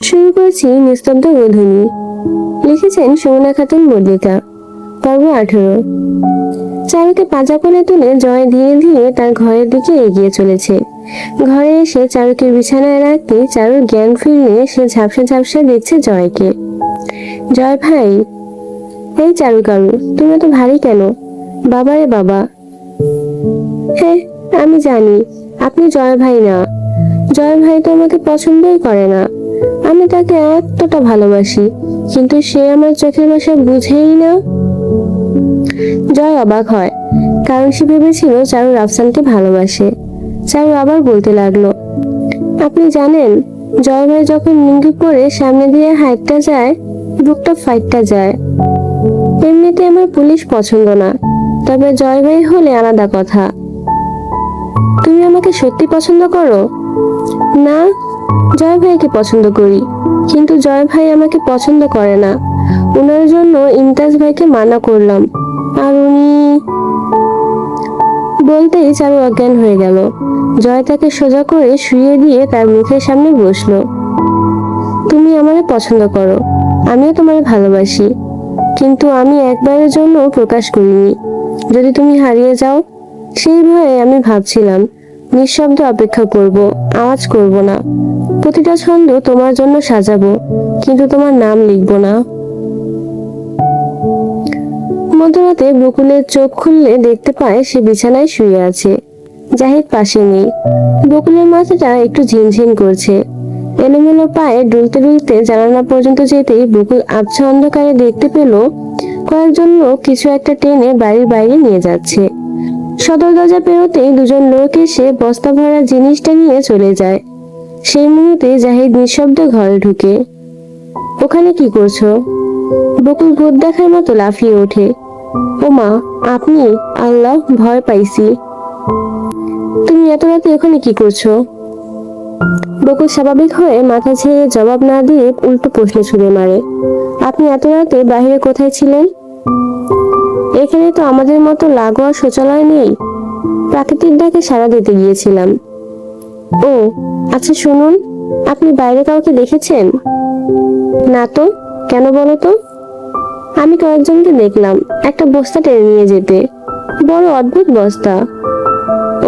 শুরু করছি নিস্তব্ধ গোধূলি লিখেছেন সুমনা খাতুন মল্লিকা, পর্ব আঠেরো। চারুকে পাজা করে তুলে জয় ধীরে ধীরে তার ঘরের দিকে এগিয়ে চলেছে। ঘরে এসে চারুকে বিছানায় রাখতে চারুর জ্ঞান ফিরলে সে ঝাপসা ঝাপসা দেখছে জয়কে। জয় ভাই, এই চারু কারু তুমি তো ভারী কেন? বাবারে বাবা। হ্যাঁ আমি জানি, আপনি জয় ভাই না। জয় ভাই তো আমাকে পছন্দই করে না। আমি তাকে এতটা ভালোবাসি, কিন্তু সে আমার চোখের ভাষা বুঝেই না। জয় অবাক হয়, কারণ সে ভেবেছিল চারু রাফসানকে ভালোবাসে। চারু আবার বলতে লাগল, আপনি জানেন, জয় ভাই যখন লুঙ্গি পরে সামনে দিয়ে হাইটটা যায় বুকটা ফাইটটা যায়। এমনিতে আমার পুলিশ পছন্দ না, তবে জয় ভাই হলে আলাদা কথা। তুমি আমাকে সত্যি পছন্দ করো? না জয় ভাইকে পছন্দ করি। কিন্তু জয় ভাই আমাকে পছন্দ করে না। ওনার জন্য ইমতাজ ভাইকে মানা করলাম। আর উনি বলতেই চারু অজ্ঞান হয়ে গেল। জয় তাকে সোজা করে শুয়ে দিয়ে তার মুখের সামনে বসল। তুমি আমারে পছন্দ করো। আমিও তোমারে ভালোবাসি। কিন্তু আমি একবারের জন্য প্রকাশ করিনি। যদি তুমি হারিয়ে যাও, সেই ভয়ে আমি ভাবছিলাম নিঃশব্দে অপেক্ষা করব, আওয়াজ করব না। প্রতিটা ছন্দ তোমার জন্য সাজাবো, কিন্তু তোমার নাম লিখব না। মধ্যরাতে বকুলের চোখ খুললে দেখতে পায় সে বিছানায় শুয়ে আছে। জাহিদ পাশে নেই। বকুলের মাথাটা একটু ঝিনঝিন করছে। এলোমেলো পায়ে ডুলতে ডুলতে জানালা পর্যন্ত যেতেই বকুল আবছা অন্ধকারে দেখতে পেল, কয়েকজন লোক কিছু একটা টেনে বাড়ির বাইরে নিয়ে যাচ্ছে। সদর দরজা পেরোতেই দুজন লোক এসে বস্তা ভরা জিনিসটা নিয়ে চলে যায়। সেই মুহূর্তে জাহিদ নিঃশব্দে ঘরে ঢুকে। ওখানে কি করছ? বকুল ভূত দেখার মতো লাফিয়ে ওঠে। ও মা আপনি? আল্লাহ, ভয় পাইছি। তুমি এত রাতে ওখানে কি করছ? বকুল স্বাভাবিক হয়ে মাথা ছেড়ে জবাব না দিয়ে উল্টো প্রশ্ন ছুড়ে মারে। আপনি এত রাতে বাইরে কোথায় ছিলেন? আমাদের মতো লাগোয়া শৌচালয় নেই? প্রাকৃতিক ডাকে সাড়া দিতে গিয়েছিলাম। ও আচ্ছা শুনুন, আপনি বাইরে কাউকে দেখেছেন? না তো, কেন বলো তো? আমি কয়েকজনকে দেখলাম, একটা বস্তা টেনে নিয়ে যেতে। বড় অদ্ভুত বস্তা।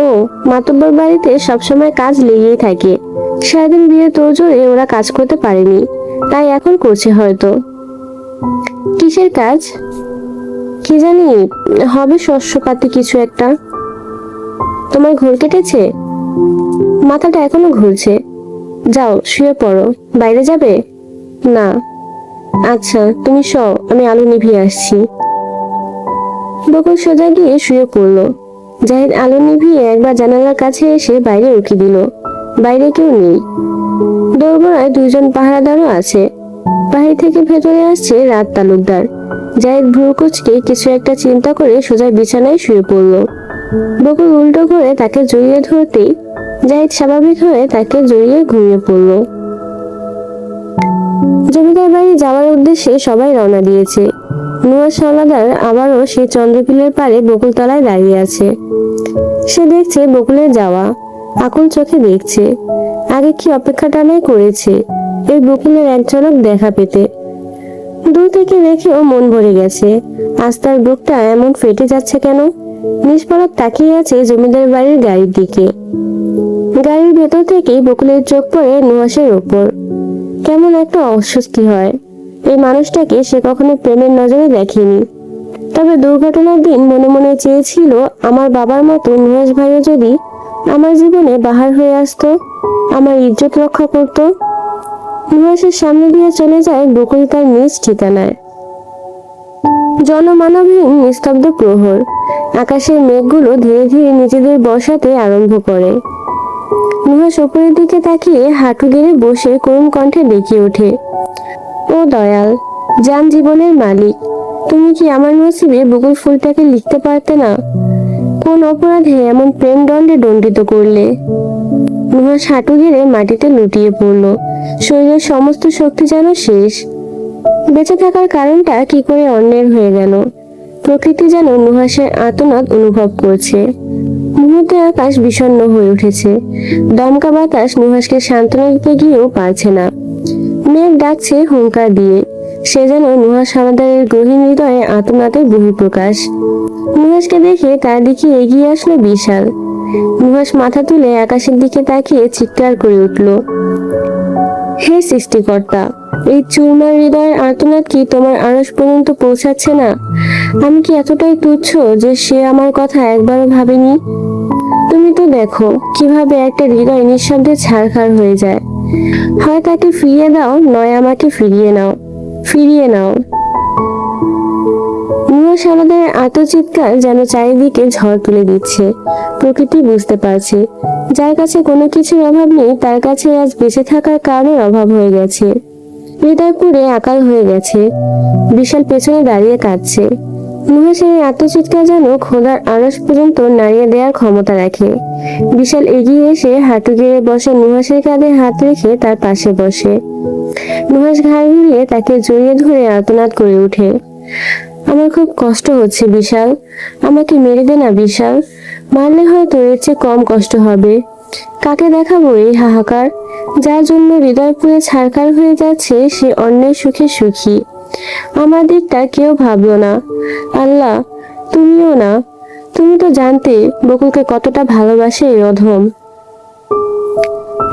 ও, মাতব্বর বাড়িতে সবসময় কাজ লেগেই থাকে। সারাদিন বিয়ে তোড়জোড়ে ওরা কাজ করতে পারেনি, তাই এখন করছে হয়তো। কিসের কাজ? কি জানি, হবে শস্যপাতি কিছু একটা। তোমার ঘোর কেটেছে? মাথাটা এখনও ঘুরছে। যাও, শুয়ে পড়ো। বাইরে যাবে? না। আচ্ছা তুমি শও, আমি আলো নিভিয়ে আসছি। বকুল সোজা গিয়ে শুয়ে পড়ল। জাহিদ আলো নিভিয়ে একবার জানালার কাছে এসে বাইরে উকি দিল। বাইরে কেউ নেই। দোরগোড়ায় দুইজন পাহারাদারও আছে। বাহির থেকে ভেতরে আসছে রাত তালুকদার। জাহিদ ভ্রুকুচকে কিছু একটা চিন্তা করে সোজা বিছানায় শুয়ে পড়ল। বকুল উল্টো করে তাকে জড়িয়ে ধরতেই জাহিদ স্বাভাবিক হয়ে তাকে জড়িয়ে ঘুমিয়ে পড়ল। জমিদার বাড়ি যাওয়ার উদ্দেশ্যে সবাই রওনা দিয়েছে। নুয়া সালাদার আবারও সেই চন্দ্রপিলের পারে বকুলতলায় দাঁড়িয়ে আছে। সে দেখছে বকুলের যাওয়া। আকুল চোখে দেখছে। আগে কি অপেক্ষাটানাই করেছে? এই বকুলের এক ঝলক দেখা পেতে। দূর থেকে দেখেও মন ভরে গেছে। আজ তার বুকটা এমন ফেটে যাচ্ছে কেন? নিষ্পলক তাকিয়ে আছে জমিদার বাড়ির গাড়ির দিকে। গাড়ির ভেতর থেকেই বকুলের চোখ পড়ে নুহাসের ওপর। কেমন একটা অস্বস্তি হয়। এই মানুষটাকে সে কখনো প্রেমের নজরে দেখেনি। তবে দুর্ঘটনার দিন মনে মনে চেয়েছিল, আমার বাবার মতো নুহাস ভাইও যদি আমার জীবনে বাহার হয়ে আসতো, আমার ইজ্জত রক্ষা করত নুহাসের সামনে দিয়ে চলে যায় বকুল তার নিজ ঠিকানায়। জনমানবহীন নিস্তব্ধ প্রহর। আকাশের মেঘগুলো ধীরে ধীরে নিজেদের বসাতে আরম্ভ করে। নুহাস ওপরের দিকে তাকিয়ে হাঁটু গেড়ে বসে করুণ কণ্ঠে ডেকে ওঠে। ও দয়াল, যান জীবনের মালিক, তুমি কি আমার নসিবে বকুল ফুলটাকে লিখতে পারতে না? কোন অপরাধে এমন প্রেম দণ্ডে দণ্ডিত করলে? নুহাস হাঁটু গেড়ে মাটিতে লুটিয়ে পড়ল। শরীরের সমস্ত শক্তি যেন শেষ। বেঁচে থাকার কারণটা কি করে অন্যের হয়ে গেল? প্রকৃতি যেন নুহাসের আতনাদ অনুভব করছে। মুহূর্তে আকাশ বিষণ্ণ হয়ে উঠেছে। দমকা বাতাস নুহাসকে সান্ত্বনা দিতে গিয়েও পারছে না। মেঘ ডাকছে হুঙ্কার দিয়ে। সে যেন নুহাস হাওলাদারের গহীন হৃদয়ে আতনাতের বহিঃপ্রকাশ। নুহাসকে দেখে তার দিকে এগিয়ে আসলো বিশাল। নুহাস মাথা তুলে আকাশের দিকে তাকিয়ে চিৎকার করে উঠল, হে সৃষ্টিকর্তা, এই চুরমার হৃদয়ের আর্তনাদ কি তোমার আড়স পর্যন্ত পৌঁছাচ্ছে না? আমি কি এতটাই তুচ্ছ যে সে আমার কথা একবারও ভাবেনি? তুমি তো দেখো কীভাবে একটা হৃদয় নিঃশব্দে ছাড়খাড় হয়ে যায়। হয় তাকে ফিরিয়ে দাও, নয় আমাকে ফিরিয়ে নাও ফিরিয়ে নাও। আমাদের আত্মচিৎকার যেন চারিদিকে ঝড় তুলে দিচ্ছে। প্রকৃতি বুঝতে পারছে। যার কাছে কোনো কিছুর অভাব নেই, তার কাছে আজ বেঁচে থাকার কারণের অভাব হয়ে গেছে। হৃদয় পুড়ে আকাল হয়ে গেছে। বিশাল পেছনে দাঁড়িয়ে কাঁদছে। নুহাসের এই আত্মচিৎকার যেন খোদার আড়স পর্যন্ত নাড়িয়ে দেওয়ার ক্ষমতা রাখে। বিশাল এগিয়ে এসে হাঁটু গেড়ে বসে নুহাসের কাঁধে হাত রেখে তার পাশে বসে। নুহাস ঘাড় ঘুরিয়ে তাকে জড়িয়ে ধরে আর্তনাদ করে ওঠে। আমার খুব কষ্ট হচ্ছে, বিশাল। আমাকে মেরে দে না, বিশাল। মারলে হয়তো এর চেয়ে কম কষ্ট হবে। কাকে দেখাবো এই হাহাকার? যার জন্য হৃদয় পুড়ে ছারকার হয়ে যাচ্ছে, সে অন্যের সুখে সুখী। আমাদেরটা কেউ ভাবলো না। আল্লাহ, তুমিও না। তুমি তো জানতে বকুলকে কতটা ভালোবাসে এই অধম।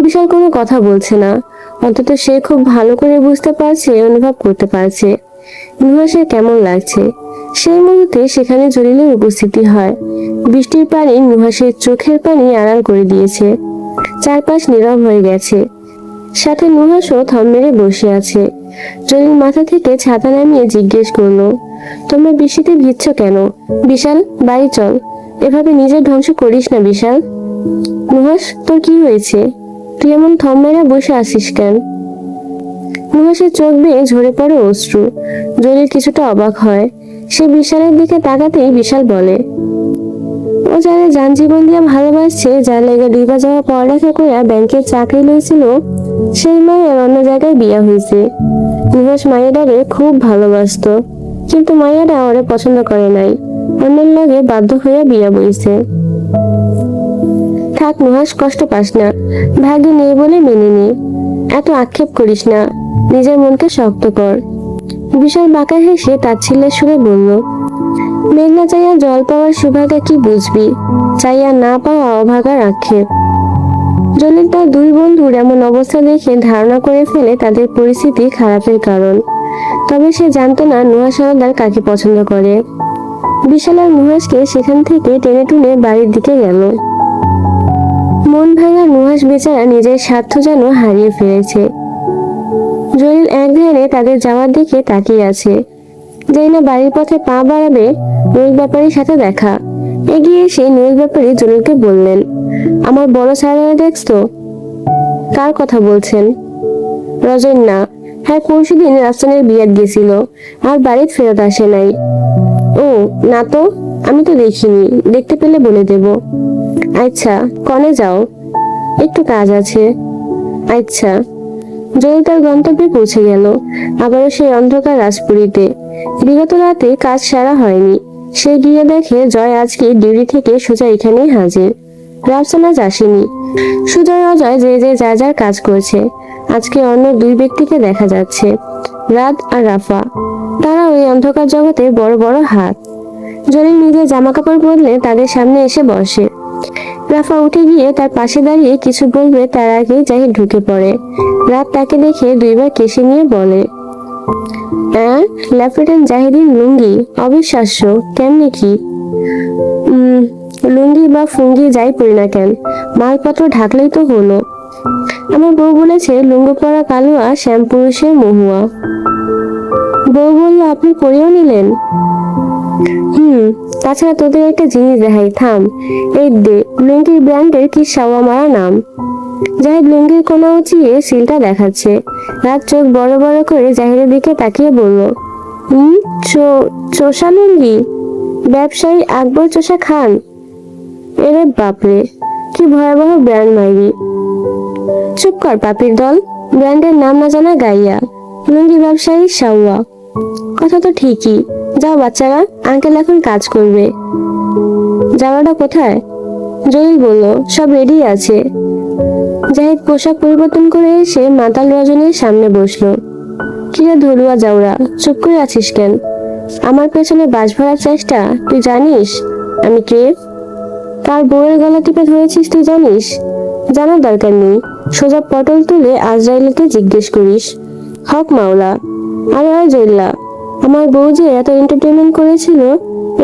বিশাল কোনো কথা বলছে না। অন্তত সে খুব ভালো করে বুঝতে পারছে, অনুভব করতে পারছে। নুহাসের কেমন লাগছে? সেই মুহূর্তে সেখানে জলিলের উপস্থিতি হয়। বৃষ্টির পানি নুহাসের চোখের পানি আড়াল করে দিয়েছে। চারপাশ নীরব হয়ে গেছে। সাথে নুহাসও থম মেরে বসে আছে। জলিল মাথা থেকে ছাতা নামিয়ে জিজ্ঞেস করল, তোমরা বৃষ্টিতে ভিজছ কেন? বিশাল, বাড়ি চল। এভাবে নিজের ধ্বংস করিস না, বিশাল। নুহাস তোর কি হয়েছে? তুই এমন থম মেরে বসে আসিস কেন? নুহাসের চোখ বেয়ে ঝরে পড়ে অশ্রু। জলিল কিছুটা অবাক হয়। সে বিশালের দিকে তাকাতেই বিশাল বলে, ও যারা যান জীবন দিয়া ভালোবাসছে, যার লেগে ডিবা যাওয়া পড়ালেখা করে ব্যাংকের চাকরি লইছিল, সেই মায়ের অন্য জায়গায় বিয়া হয়েছে নুহাস মায়েরারে খুব ভালোবাসতো, কিন্তু মায়েরা ওরে পছন্দ করে নাই। অন্যের লগে বাধ্য হইয়া বিয়া বইছে। থাক নুহাস কষ্ট পাস না। ভাগ্যে নেই বলে মেনে নে। এত আক্ষেপ করিস না। নিজের মনকে শক্ত কর। বিশাল বাঁকা হেসে তার ছেলের সুরে বলল, মেঘনা চাইয়া জল পাওয়ার সুভাগা কি বুঝবি? চাইয়া না পাওয়া অভাগার আক্ষেপ জলিল তার দুই বন্ধুর এমন অবস্থা দেখে ধারণা করে ফেলে তাদের পরিস্থিতি খারাপের কারণ। তবে সে জানতো না নুহাস হাওলাদার কাকে পছন্দ করে। বিশাল আর নুহাসকে সেখান থেকে টেনে টুনে বাড়ির দিকে গেল। মন ভাঙা নুহাস বেচারা নিজের স্বার্থ যেন হারিয়ে ফেলেছে। জলিল এক ধ্যানে তাদের যাওয়ার দিকে তাকিয়ে আছে। যেই না বাড়ির পথে পা বাড়াবে নুরুল ব্যাপারীর সাথে দেখা। এগিয়ে এসে নুরুল ব্যাপারী জলিলকে বললেন, আমার বড় সারারা তো? কার কথা বলছেন? রজন না হ্যাঁ পরশু দিন রাফসানের বিয়াত গেছিল, আর বাড়ির ফেরত আসে নাই। ও, না তো? আমি তো দেখিনি, দেখতে পেলে বলে দেব। আচ্ছা কনে যাও, একটু কাজ আছে। আচ্ছা। জয় তার গন্তব্যে পৌঁছে গেল। আবারও সেই অন্ধকার রাজপুরীতে। বিগত রাতে কাজ সারা হয়নি। সে গিয়ে দেখে জয় আজকে ডিউটি থেকে সোজা এখানেই হাজির। রাফসান আজ আসেনি সুজয় অজয় যে যে যা যার কাজ করছে। আজকে অন্য দুই ব্যক্তিকে দেখা যাচ্ছে, রাত আর রাফা। তারা ওই অন্ধকার জগতে বড় বড় হাত। জলিল নিজের জামা কাপড় বদলে তাদের সামনে এসে বসে। রাফা উঠে গিয়ে তার পাশে দাঁড়িয়ে কিছু বলবে তার আগেই জাহিদ ঢুকে পড়ে। রাত তাকে দেখে দুইবার কেশে নিয়ে বলে হ্যাঁ লেফটেন্যান্ট জাহিদিন লুঙ্গি, অবিশ্বাস্য, কেমনি কি? লুঙ্গি বা ফুঙ্গি যাই পরি না কেন, মালপত্র ঢাকলেই তো হলো। আমার বউ বলেছে, লুঙ্গি পরা কালুয়া শ্যামপুরুষের মহুয়া। আপনি পরেও নিলেন? হুম, তাছাড়া তোদের একটা জিনিস দেখাই, থাম। এই দে, লুঙ্গির ব্র্যান্ডের কি সাওয়া মারা নাম? জাহিদ লুঙ্গির কোনা উঁচিয়ে সিলটা দেখাচ্ছে। রাত চোখ বড় বড় করে জাহিদের দিকে তাকিয়ে বলল হুম চোষা লুঙ্গি? ব্যবসায়ী আকবর চোষা খান? এরে বাপরে, কি ভয়াবহ ব্র্যান্ড মাইরি। চুপ কর পাপির দল, ব্র্যান্ডের নাম না জানা গাইয়া। লুঙ্গি ব্যবসায়ী সাউয়া কথা তো ঠিকই। যাও বাচ্চারা আঙ্কেল এখন কাজ করবে। যাওয়াটা কোথায়? জলিল বলল, সব রেডি আছে। জাহিদ পোশাক পরিবর্তন করে এসে মাতাল রজনীর সামনে বসল। কিরে ধরুয়া যাওরা চুপ করে আছিস কেন? আমার পেছনে বাস ভরার চেষ্টা, তুই জানিস? আমি কে? কার বউয়ের গলা টিপে ধরেছিস তুই জানিস? জানার দরকার নেই। সোজা পটল তুলে আজরাইলকে জিজ্ঞেস করিস। হক মাওলা। আরে জইল্লা আমার বউ যে এত এন্টারটেনমেন্ট করেছিল,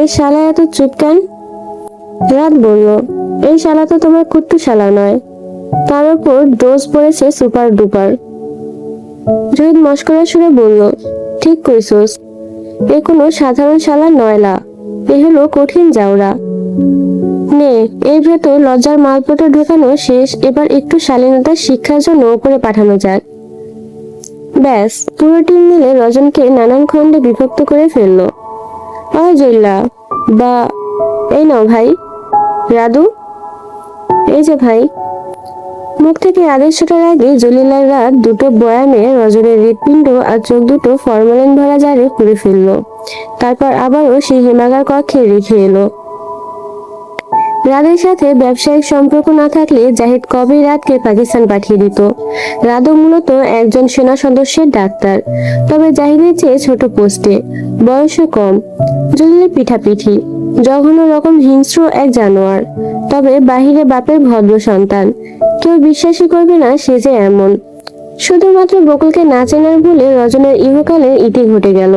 এই শালা এত চুপ কেন? রাত বলল, এই শালা তো তোমার কুট্টু শালা নয়। তার উপর ডোজ পড়েছে সুপার ডুপার। জহিদ মস্করা সুরে বলল, ঠিক কইছস। এ কোনো সাধারণ শালা নয়লা এ হলো কঠিন জাউরা নে, এর ভেতর লজ্জার মালপত্র ঢোকানো শেষ। এবার একটু শালীনতার শিক্ষার জন্য উপরে পাঠানো যাক। ব্যাস, পুরো টিম মিলে রজনকে নানান খণ্ডে বিভক্ত করে ফেলল। অজইল্লা বা, এই নাও ভাই। রাদু, এই যে ভাই। মুখ থেকে আদেশ ছোটার আগে জলিলার রাত দুটো বয়ামে রজনের হৃৎপিণ্ড আর চোখ দুটো ফরমালিন ভরা জারে পুড়ে ফেলল। তারপর আবারও সেই হিমাগার কক্ষে রেখে এলো। রাদের সাথে ব্যবসায়িক সম্পর্ক না থাকলে জাহিদ কবেই রাতকে পাকিস্তান পাঠিয়ে দিত? রাদও মূলত একজন সেনা সদস্যের ডাক্তার। তবে জাহিদের চেয়ে ছোট পোস্টে। বয়সও কম। জলিলের পিঠাপিঠি। জঘন্য রকম হিংস্র এক জানোয়ার। তবে বাহিরে বাপের ভদ্র সন্তান। কেউ বিশ্বাসই করবে না সে যে এমন। শুধুমাত্র বকুলকে না চেনার বলে রজনের ইহকালের ইতি ঘটে গেল।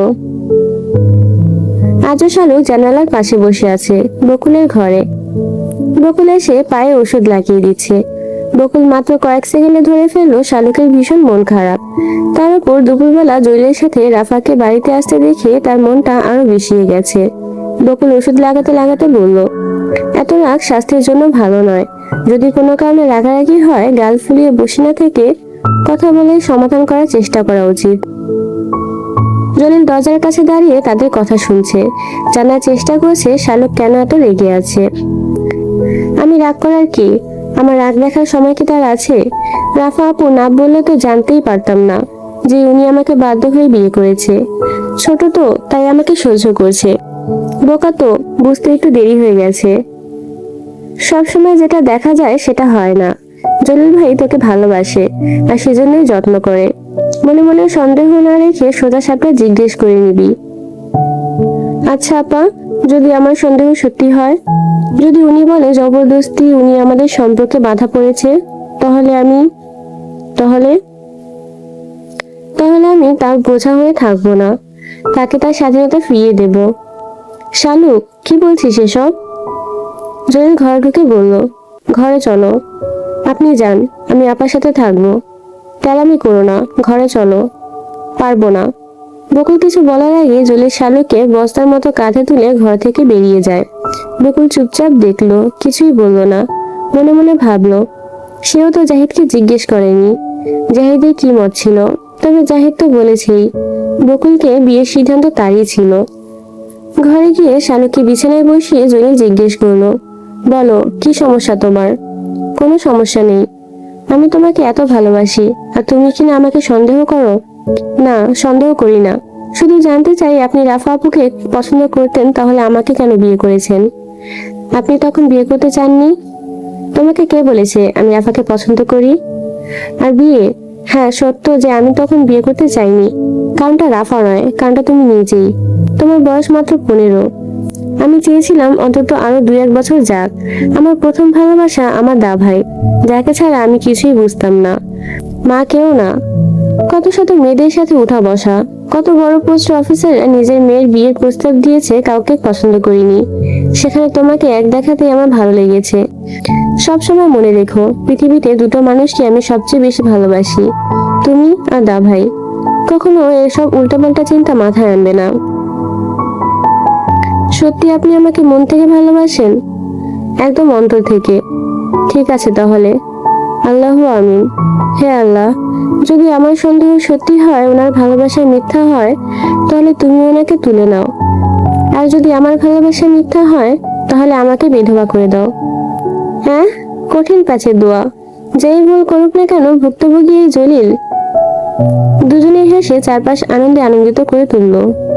আজও শালুক জানালার পাশে বসে আছে, বকুলের ঘরে। বকুল এসে পায়ে ওষুধ লাগিয়ে দিচ্ছে। বকুল মাত্র কয়েক সেকেন্ডে ধরে ফেলল শালুকের ভীষণ মন খারাপ। তার উপর দুপুরবেলা জৈলের সাথে রাফাকে বাড়িতে আসতে দেখে তার মনটা আরও বেশিয়ে গেছে। বকুল ওষুধ লাগাতে লাগাতে বলল, এত রাগ স্বাস্থ্যের জন্য ভালো নয়। যদি কোনো কারণে রাগারাগি হয়, গাল ফুলিয়ে বসে না থেকে কথা বলে সমাধান করার চেষ্টা করা উচিত। জলিল দরজার কাছে দাঁড়িয়ে তাদের কথা শুনছে। জানার চেষ্টা করছে, শালুক কেন এত রেগে আছে? আমি রাগ করার কি? আমার রাগ দেখার সময় কি তার আছে? রাফা আপু না বললে তো জানতেই পারতাম না যে উনি আমাকে বাধ্য হয়ে বিয়ে করেছে। ছোট তো, তাই আমাকে সহ্য করছে। বোকা তো, বুঝতে একটু দেরি হয়ে গেছে। সবসময় যেটা দেখা যায় সেটা হয় না। জলিল ভাই তোকে ভালোবাসে, আর সেজন্যই যত্ন করে। মনে মনে সন্দেহ না রেখে সোজা সাপটা জিজ্ঞেস করে নিবি। আচ্ছা আপা, যদি আমার সন্দেহ সত্যি হয়? যদি উনি বলে জবরদস্তি উনি আমাদের সম্পর্কে বাধা পড়েছে, তাহলে আমি, তাহলে? তাহলে আমি তার বোঝা হয়ে থাকব না। তাকে তার স্বাধীনতা ফিরিয়ে দেব। শালুক কি বলছিস এসব? জয়েল ঘরে ঢুকে বলল, ঘরে চলো। আপনি যান, আমি আপার সাথে থাকব। তেলামি করো না, ঘরে চলো। পারব না। বকুল কিছু বলার আগে জলির শালুকে বস্তার মতো কাঁধে তুলে ঘর থেকে বেরিয়ে যায়। বকুল চুপচাপ দেখল, কিছুই বলল না। মনে মনে ভাবলো, সেও তো জাহিদকে জিজ্ঞেস করেনি। জাহিদের কি মত ছিল? তবে জাহিদ তো বলেছেই, বকুলকে বিয়ের সিদ্ধান্ত তারই ছিল। ঘরে গিয়ে শালুকে বিছানায় বসিয়ে জলিল জিজ্ঞেস করল, বলো, কি সমস্যা তোমার? কোনো সমস্যা নেই। আমি তোমাকে এত ভালোবাসি, আর তুমি কিনা আমাকে সন্দেহ করো? না, সন্দেহ করি না। শুধু জানতে চাই, আপনি রাফা আপুকে পছন্দ করতেন, তাহলে আমাকে কেন বিয়ে করেছেন? আপনি তখন বিয়ে করতে চাননি? তোমাকে কে বলেছে আমি রাফাকে পছন্দ করি? আর বিয়ে? হ্যাঁ সত্য যে আমি তখন বিয়ে করতে চাইনি। কারণটা রাফা নয়, কারণটা তুমি নিজেই। তোমার বয়স মাত্র পনেরো। আমি চেয়েছিলাম অন্তত আরও দুই এক বছর যাক। আমার প্রথম ভালোবাসা আমার দা ভাই যাকে ছাড়া আমি কিছুই বুঝতাম না। মা কেউ না। কত শত মেয়েদের সাথে উঠা বসা, কত বড় পোস্ট অফিসার নিজের মেয়ের বিয়ের প্রস্তাব দিয়েছে কাউকে পছন্দ করিনি। সেখানে তোমাকে এক দেখাতে আমার ভালো লেগেছে। সবসময় মনে রেখো, পৃথিবীতে দুটো মানুষকে আমি সবচেয়ে বেশি ভালোবাসি। তুমি আর দা ভাই কখনো এসব উল্টাপাল্টা চিন্তা মাথায় আনবে না। সত্যি আপনি আমাকে মন থেকে ভালোবাসেন? একদম অন্তর থেকে। ঠিক আছে তাহলে। আল্লাহ আমিন। হে আল্লাহ, যদি আমার সন্দেহ সত্যি হয়, ওনার ভালোবাসা মিথ্যা হয়, তাহলে তুমি ওনাকে তুলে নাও। আর যদি আমার ভালোবাসা মিথ্যা হয়, তাহলে আমাকে বিধবা করে দাও। হ্যাঁ? কঠিন প্যাচের দোয়া। যেই ভুল করুক না কেন, ভুক্তভোগী এই জলিল। দুজনে হেসে চারপাশ আনন্দে আনন্দিত করে তুললো।